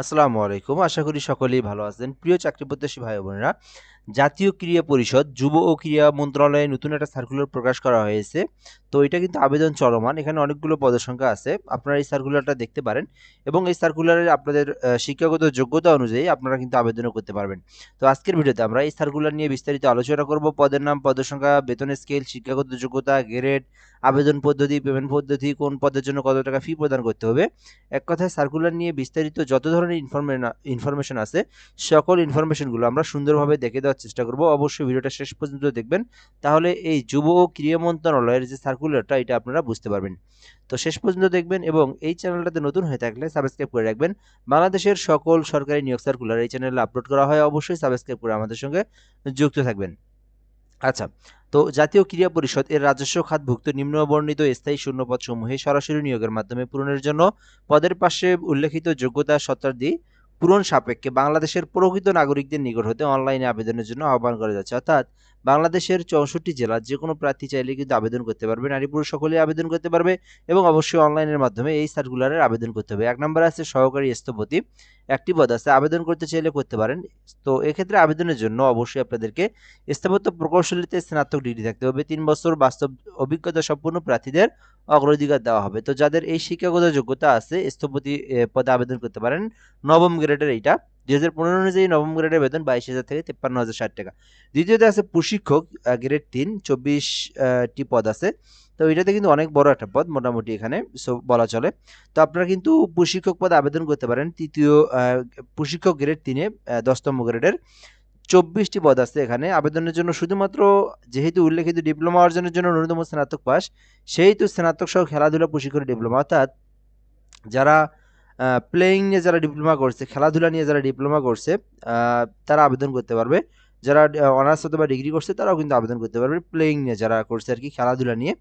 আসসালামু আলাইকুম। আশা করি সকলেই ভালো আছেন। প্রিয় চাকরি প্রত্যাশী ভাই বোনেরা জাতীয় ক্রীড়া পরিষদ, যুব ও ক্রীড়া মন্ত্রণালয়ে নতুন একটা সার্কুলার প্রকাশ করা হয়েছে। তো এটা কিন্তু আবেদন চলমান, এখানে অনেকগুলো পদের সংখ্যা আছে, আপনারা এই সার্কুলারটা দেখতে পারেন এবং এই সার্কুলারে আপনাদের শিক্ষাগত যোগ্যতা অনুযায়ী আপনারা কিন্তু আবেদনও করতে পারবেন। তো আজকের ভিডিওতে আমরা এই সার্কুলার নিয়ে বিস্তারিত আলোচনা করব, পদের নাম, পদের সংখ্যা, বেতন স্কেল শিক্ষাগত যোগ্যতা গ্রেড আবেদন পদ্ধতি পেমেন্ট পদ্ধতি, কোন পদের জন্য কত টাকা ফি প্রদান করতে হবে। এক কথায় সার্কুলার নিয়ে বিস্তারিত যত ধরনের ইনফরমেশন আছে, সকল ইনফরমেশনগুলো আমরা সুন্দরভাবে দেখে দেওয়ার চেষ্টা করব। অবশ্যই ভিডিওটা শেষ পর্যন্ত দেখবেন। তাহলে এই যুব ও ক্রীড়া মন্ত্রণালয়ের যে সার্কুলারটা এটা আপনারা বুঝতে পারবেন। তো শেষ পর্যন্ত দেখবেন এবং এই চ্যানেলটাতে নতুন হয়ে থাকলে সাবস্ক্রাইব করে রাখবেন। বাংলাদেশের সকল সরকারি নিয়োগ সার্কুলার এই চ্যানেলে আপলোড করা হয়। অবশ্যই সাবস্ক্রাইব করে আমাদের সঙ্গে যুক্ত থাকবেন। আচ্ছা তো জাতীয় ক্রীড়া পরিষদ এর রাজস্ব খাতভুক্ত নিম্নবর্ণিত স্থায়ী শূন্যপদ সমূহে সরাসরি নিয়োগের মাধ্যমে পূরণের জন্য পদের পাশে উল্লেখিত যোগ্যতা শর্তাদি পূরণ সাপেক্ষে বাংলাদেশের প্রকৃত নাগরিকদের নিকট হতে অনলাইনে আবেদনের জন্য আহ্বান করা যাচ্ছে। অর্থাৎ বাংলাদেশের চৌষট্টি জেলার যে কোনো প্রার্থী চাইলে কিন্তু আবেদন করতে পারবে। নারী পুরুষ সকলেই আবেদন করতে পারবে এবং অবশ্যই অনলাইনের মাধ্যমে এই সার্কুলারের আবেদন করতে হবে। এক নম্বর আছে সহকারী স্থপতি। একটি পদ আছে, আবেদন করতে চাইলে করতে পারেন। তো এক্ষেত্রে আবেদনের জন্য অবশ্যই আপনাদেরকে স্থাপত্য প্রকৌশলীতে স্নাতক ডিগ্রি থাকতে হবে। তিন বছর বাস্তব অভিজ্ঞতা সম্পন্ন প্রার্থীদের অগ্রাধিকার দেওয়া হবে। তো যাদের এই শিক্ষাগত যোগ্যতা আছে, স্থপতি পদে আবেদন করতে পারেন। নবম গ্রেডের এইটা। দুই হাজার পনেরো অনুযায়ী নবম গ্রেডের বেতন বাইশ হাজার থেকে তেপ্পান্ন হাজার ষাট টাকা। দ্বিতীয়তে আছে প্রশিক্ষক গ্রেড তিন চব্বিশটি পদ আছে। তো এটাতে কিন্তু অনেক বড় একটা পদ মোটামুটি এখানে বলা চলে। তো আপনারা কিন্তু প্রশিক্ষক পদে আবেদন করতে পারেন। তৃতীয় প্রশিক্ষক গ্রেড তিনে দশতম গ্রেডের চব্বিশটি পদ আছে এখানে। আবেদনের জন্য শুধুমাত্র যেহেতু উল্লেখিত ডিপ্লোমা অর্জনের জন্য ন্যূনতম স্নাতক পাস সেহেতু স্নাতক সহ খেলাধুলা প্রশিক্ষণ ডিপ্লোমা। অর্থাৎ যারা প্লেয়িং নিয়ে যারা ডিপ্লোমা করছে, খেলাধুলা নিয়ে যারা ডিপ্লোমা করছে তারা আবেদন করতে পারবে। যারা অনার্স অথবা ডিগ্রি করছে, তারাও কিন্তু আবেদন করতে পারবে প্লেয়িং নিয়ে যারা করছে আর কি, খেলাধুলা নিয়ে।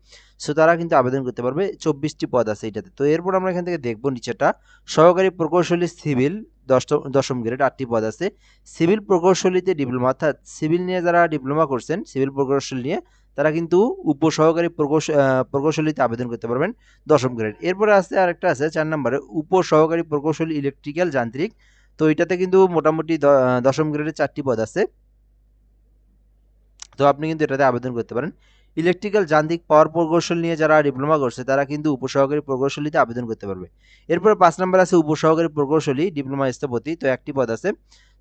সো তারা কিন্তু আবেদন করতে পারবে। চব্বিশটি পদ আছে এটাতে। তো এরপর আমরা এখান থেকে দেখব নিচেটা সহকারী প্রকৌশলী সিভিল, দশম দশম গ্রেড আটটি পদ আছে। সিভিল প্রকৌশলীতে ডিপ্লোমা অর্থাৎ সিভিল নিয়ে যারা ডিপ্লোমা করছেন, সিভিল প্রকৌশল নিয়ে তারা কিন্তু উপসহকারী প্রকৌশলীতে আবেদন করতে পারবেন দশম গ্রেড এরপরে আছে আরেকটা আছে, চার নম্বরে, উপসহকারী প্রকৌশলী ইলেকট্রিক্যাল যান্ত্রিক। তো এটাতে কিন্তু মোটামুটি দশম গ্রেডের চারটি পদ আছে। তো আপনি কিন্তু এটাতে আবেদন করতে পারেন। ইলেকট্রিক্যাল যান্ত্রিক পাওয়ার প্রকৌশল নিয়ে যারা ডিপ্লোমা করছে, তারা কিন্তু উপসহকারী প্রকৌশলীতে আবেদন করতে পারবে। এরপর পাঁচ নম্বর আছে উপসহকারী প্রকৌশলী ডিপ্লোমা স্থপতি। তো একটি পদ আছে।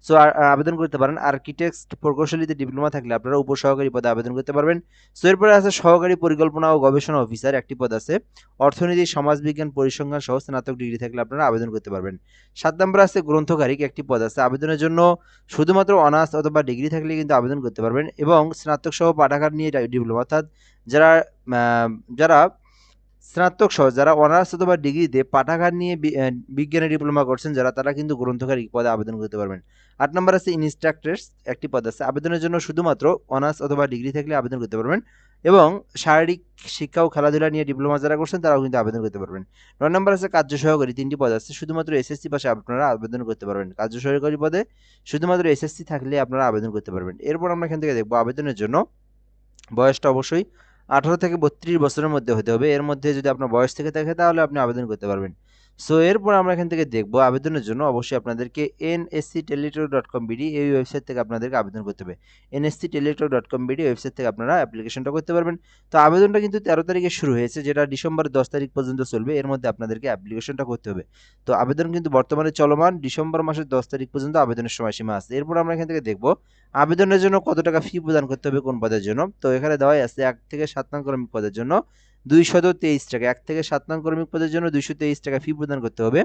সো আবেদন করতে পারেন। আর্কিটেক্ট প্রকৌশলীতে ডিপ্লোমা থাকলে আপনারা উপসহকারী পদে আবেদন করতে পারবেন। সো এরপরে আছে সহকারী পরিকল্পনা ও গবেষণা অফিসার একটি পদ আছে। অর্থনীতি, সমাজবিজ্ঞান, পরিসংখ্যান সহ স্নাতক ডিগ্রি থাকলে আপনারা আবেদন করতে পারবেন। সাত নম্বর আছে গ্রন্থকারিক একটি পদ আছে। আবেদনের জন্য শুধুমাত্র অনার্স অথবা ডিগ্রি থাকলে কিন্তু আবেদন করতে পারবেন এবং স্নাতক সহ পাঠাগার নিয়ে ডিপ্লোমা অর্থাৎ যারা যারা স্নাতক সহ যারা অনার্স অথবা ডিগ্রিতে পাঠাগার নিয়ে বিজ্ঞানে ডিপ্লোমা করছেন, যারা তারা কিন্তু গ্রন্থকারী পদে আবেদন করতে পারবেন। আট নম্বর আছে ইনস্ট্রাক্টরস একটি পদ আছে। আবেদনের জন্য শুধুমাত্র অনার্স অথবা ডিগ্রি থাকলে আবেদন করতে পারবেন এবং শারীরিক শিক্ষা ও খেলাধুলা নিয়ে ডিপ্লোমা যারা করছেন, তারাও কিন্তু আবেদন করতে পারবেন। নয় নম্বর আছে কার্য সহকারী, তিনটি পদ আছে। শুধুমাত্র এসএসসি পাশে আপনারা আবেদন করতে পারবেন। কার্য সহকারী পদে শুধুমাত্র এসএসসি থাকলে আপনারা আবেদন করতে পারবেন। এরপর আমরা এখান থেকে দেখব আবেদনের জন্য বয়সটা অবশ্যই আঠারো থেকে বত্রিশ বছরের মধ্যে হতে হবে। এর মধ্যে যদি আপনার বয়স থেকে থাকে, তাহলে আপনি আবেদন করতে পারবেন। সো এরপর আমরা এখান থেকে দেখব আবেদনের জন্য অবশ্যই আপনাদেরকে NSC Teletalk dot com BD এই ওয়েবসাইট থেকে আপনাদেরকে আবেদন করতে হবে। NSC Teletalk dot com BD website থেকে আপনারা অ্যাপ্লিকেশনটা করতে পারবেন। তো আবেদনটা কিন্তু তেরো তারিখে শুরু হয়েছে, যেটা ডিসেম্বর দশ তারিখ পর্যন্ত চলবে। এর মধ্যে আপনাদেরকে অ্যাপ্লিকেশনটা করতে হবে। তো আবেদন কিন্তু বর্তমানে চলমান, ডিসেম্বর মাসের দশ তারিখ পর্যন্ত আবেদনের সময়সীমা আছে। এরপর আমরা এখান থেকে দেখব আবেদনের জন্য কত টাকা ফি প্রদান করতে হবে কোন পদের জন্য। তো এখানে দেওয়াই আছে এক থেকে সাত নং পদের জন্য। দুইশত তেইশ টাকা। এক থেকে সাত নং কর্মিক পদের জন্য দুইশো তেইশ টাকা ফি প্রদান করতে হবে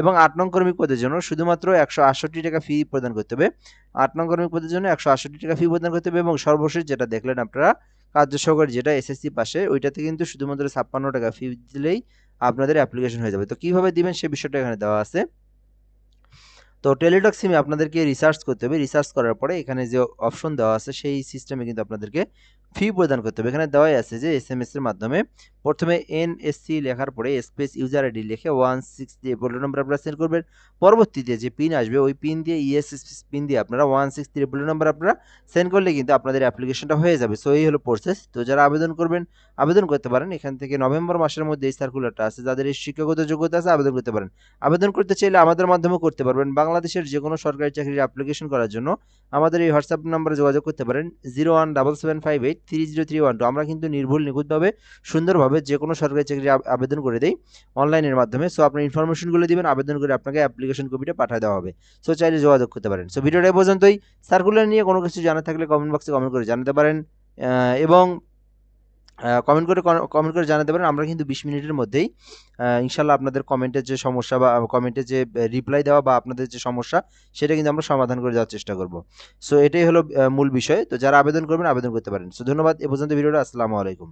এবং আট নং কর্মিক পদের জন্য শুধুমাত্র একশো আটষট্টি টাকা ফি প্রদান করতে হবে। আট নং কর্মিক পদের জন্য একশো আটষট্টি টাকা ফি প্রদান করতে হবে এবং সর্বশেষ যেটা দেখলেন আপনারা, কার্য সহকারী যেটা এসএসসি পাশে, ওইটাতে কিন্তু শুধুমাত্র ছাপ্পান্ন টাকা ফি দিলেই আপনাদের অ্যাপ্লিকেশন হয়ে যাবে। তো কীভাবে দিবেন সে বিষয়টা এখানে দেওয়া আছে। তো টেলিটক সিমে আপনাদেরকে রিসার্চ করতে হবে। রিসার্চ করার পরে এখানে যে অপশন দেওয়া আছে, সেই সিস্টেমে কিন্তু আপনাদেরকে ফি প্রদান করতে হবে। এখানে দেওয়াই আছে যে এস এম এস এর মাধ্যমে প্রথমে এনএসসি লেখার পরে স্পেস ইউজার আইডি লিখে ওয়ান সিক্স দিয়ে পোর্টাল নম্বর আপনারা সেন্ড করবেন। পরবর্তীতে যে পিন আসবে, ওই পিন দিয়ে ইএস পিন দিয়ে আপনারা ওয়ান সিক্স থ্রি পোর্টাল নম্বর আপনারা সেন্ড করলে কিন্তু আপনাদের অ্যাপ্লিকেশনটা হয়ে যাবে। সো এই হলো প্রসেস তো যারা আবেদন করবেন, আবেদন করতে পারেন। এখান থেকে নভেম্বর মাসের মধ্যে এই সার্কুলারটা আছে। যাদের এই শিক্ষাগত যোগ্যতা আছে, আবেদন করতে পারেন। আবেদন করতে চাইলে আমাদের মাধ্যমেও করতে পারবেন। বাংলাদেশের যে কোনো সরকারি চাকরির অ্যাপ্লিকেশন করার জন্য আমাদের এই হোয়াটসঅ্যাপ নাম্বারে যোগাযোগ করতে পারেন। Zero one double seven five eight three zero three one two আমরা কিন্তু নির্ভুল, নিখুঁতভাবে সুন্দরভাবে যে কোনো সরকারি চাকরি আবেদন করে দেই অনলাইনের মাধ্যমে। সো আপনার ইনফরমেশনগুলো দিবেন, আবেদন করে আপনাকে অ্যাপ্লিকেশন কপিটা পাঠিয়ে দেওয়া হবে। সো চাইলে যোগাযোগ করতে পারেন। সো ভিডিওটা পর্যন্তই। সার্কুলার নিয়ে কোনো কিছু জানা থাকলে কমেন্ট বক্সে কমেন্ট করে জানাতে পারেন। এবং কমেন্ট করে কমেন্ট করে জানাতে পারেন। আমরা কিন্তু বিশ মিনিটের মধ্যেই ইনশাল্লাহ আপনাদের কমেন্টের যে সমস্যা বা কমেন্টে যে রিপ্লাই দেওয়া বা, আপনাদের যে সমস্যা, সেটা কিন্তু আমরা সমাধান করে দেওয়ার চেষ্টা করব। সো এটাই হলো মূল বিষয়। তো, যারা আবেদন করবেন, আবেদন করতে পারেন। সো ধন্যবাদ। এ পর্যন্ত ভিডিওটা। আসসালামু আলাইকুম।